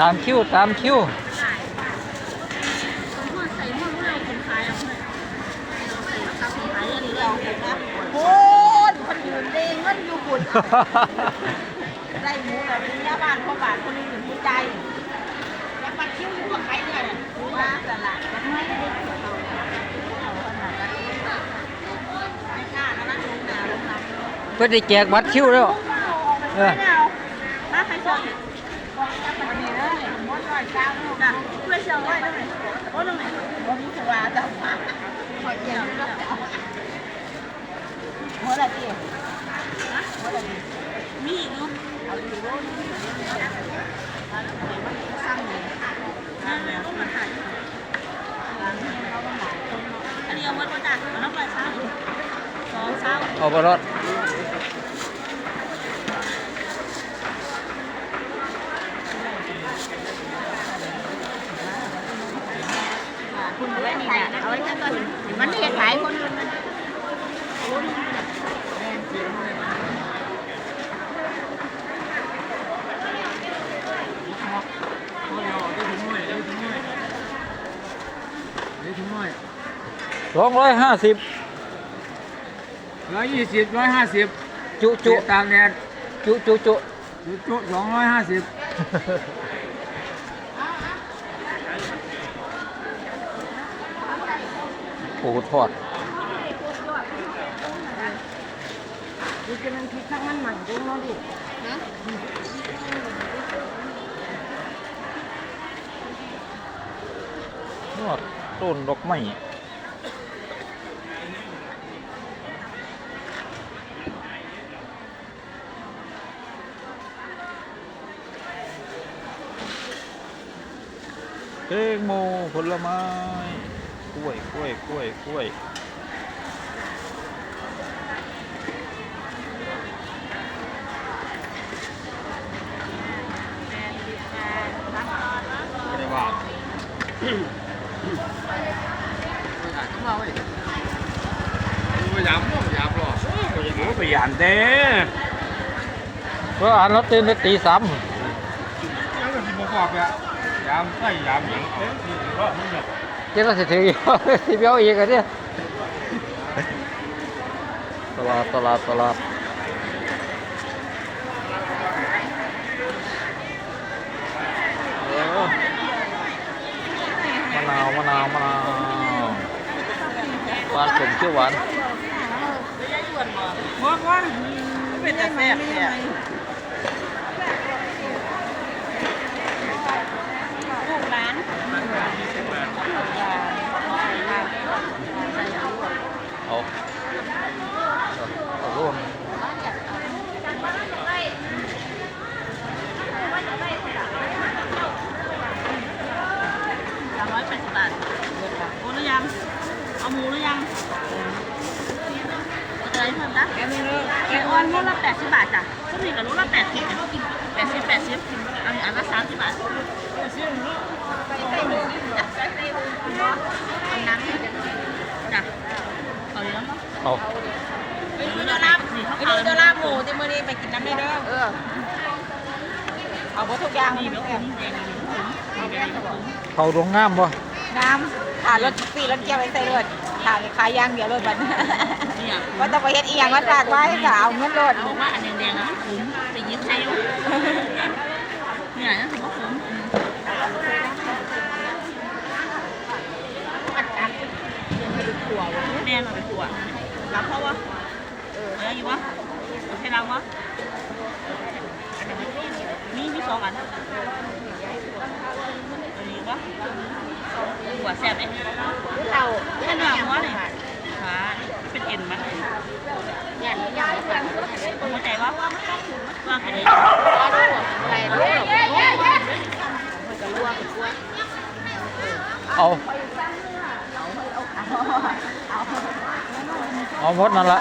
ตามคิวตามคิวโอ้ยคนยืนเด้งเงินอยู่บุญได้หมูแบบนี้ยาบ้านพ่อบาทคนนี้หนึ่งผู้ใจแล้วปัดคิ้วอยู่กับใครเนี่ยรู้ว่าตลาดมันไม่ได้เอาเอาขนาดนั้ไม่กล้านะนั่งลงนาลงหลังเพื่อได้แจกบัตรคิวแล้วเออไม่เอาใครชอบวัน เลยมดร้อยเก้าลูกนะเพื่อเชื่อไว้ด้วยโอ้ตรงไหนโอ้มีสวาจับมาขอเกี่ยวด้ วยหัวอะไรพี่หัวอะไรพี่มีอีกเนาะเอาดีโลดเอาแล้วเดี๋ยวมันสร้างเลยนั่นแหละต้องมาถ่ายร้านนี้เขาต้องหลายคนเนาะอันนี้เอาไว้ประจานเอาน้ำปลาเช้าสองเช้าเอาไปรถคุณไว้นี่นะเอาไว้แค่ต้นมันเห็นหลายคนมันสองร้อยห้าสิบร้อยยี่สิบร้อยห้าสิบจุจุตามแดดจุจุจุจุจุสองร้อยห้าสิบ ปูทอดดูจะมันคิดข้างมันหมันดูเนาะดินะนวดต้นดอกไม้เตงโมผลไม้ ล้วยกล้วยกล้วยกล้วยไม่ได้ว่าพยายามพยายามรอพยายามเด้เพราะอ่านแล้วตื่นแต่ตีสามยังก็สิบกว่าเนี่ยยามใส่ยามอย่างเอ๊ เนี่ยเจ้าสิถืออีกสิเบี้ยวอีกอะเนี่ยตลาดตลาดตลาดมะนาวมะนาวมะนาวหวานผมเชื่อหวานว่าว่าเป็นแต่แซ่บเนี่ยลูกร้าน เอาเอาร่วม สามร้อยแปดสิบบาทโอ้หรือยัง เอาหมูหรือยังเอาอะไรเพิ่มนะ แกไม่เลิกแกออนรถละแปดสิบบาทจ้ะก็มีกับรถละแปดสิบแปดสิบแปดสิบเอาอันละสามสิบบาทเอาน้ำจ้ะเอาเยอะมั้งเอาไปดูเดอลาบนี่เขาเอาเดอลาบหมูที่มื้อนี้ไปกินน้ำได้เด้อเออเอาหมดทุกอย่างนี่แบบนี้เอาแค่ตลอดเขาดงงามบ่น้ำขาดรถปีรถเกียวไปใส่รถขาดขายยางเดียวรถบันว่าต้องไปเฮ็ดอีหยังมาฝากไว้ก็เอาเงินรถบอกว่าอันแดงๆนะมันคุ้มไปยึดใช้ลูกเนี่ยนั่นถือว่าคุ้มแน่นอนไปขวดรับเพราะว่าเอออยู่วะใช่รังวะมีมีสองอันอันนี้วะข วดแซ่บเองเราแค่หนังวะเนี่ยขาเป็นเอ็นมั้ยเนี่ยยางฝันเข้าใจวะว่างกันเลยอะไรรู้หรอเอาเอาหมดนั่นละ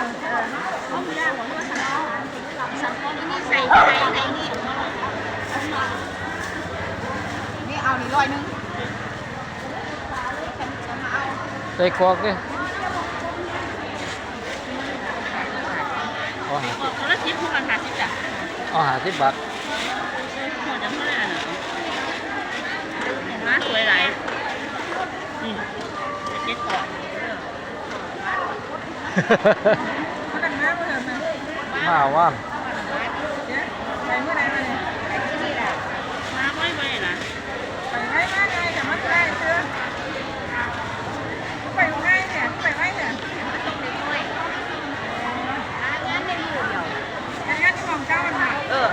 ใส่ใส่ใส่นี่นี่เอานี่ร้อยนึง ใส่กรอกดิเอาหาคนละชิ้นคู่กันหาชิ้นจ้ะเอาหาสิบบาทหัวจะเท่าไหร่น่ะสวยหลายนี่เจ๊ก่อนเขาดังน้ำมาเถอะนะมาว่าน เจ๊ไปเมื่อไหร่มาเนี่ยไปที่นี่แหละ มาไว้ไว้ล่ะ ไปไว้มาไงแต่มันได้เชื่อไปง่ายเนี่ยไปไว้เนี่ยงานที่มองเจ้ามันหนัก เออ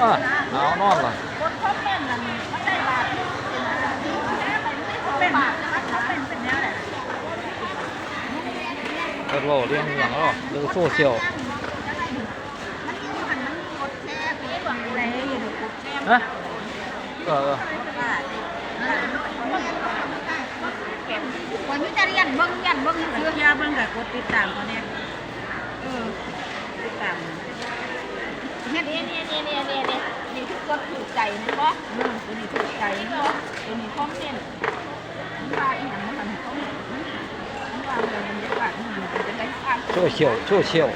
อะ เอานอนล่ะคนคอมเมนนั่นมันได้บาทเป็นบาเป็นเป็นแนวไหนเปิดโลเรื่องอย่างแล้วเรื่องโซเชียลมันมีหันมันมีกดแชร์ไปหวังอะกดแชร์นะเออวันนี้จะเรียนเบิ้งเรียนเบิ้งเชื่อยาเบิ้งกับกดติดตามเขาเนี่ยเออติดตาม นี่ยเนี่ยเนี่ยเนี่ยเนี่ยเนี่ยเนี่ยนี่คือกดถูกใจนะเพราะเออตัวนี้ถูกใจเนาะตัวนี้คอมเมนต์มันว่าอีหยังมันทำคอมเมนต์มันว่าเรื่องบรรยากาศมันอยู่เป็นจังไดอ่านโซเชียลโซเชียว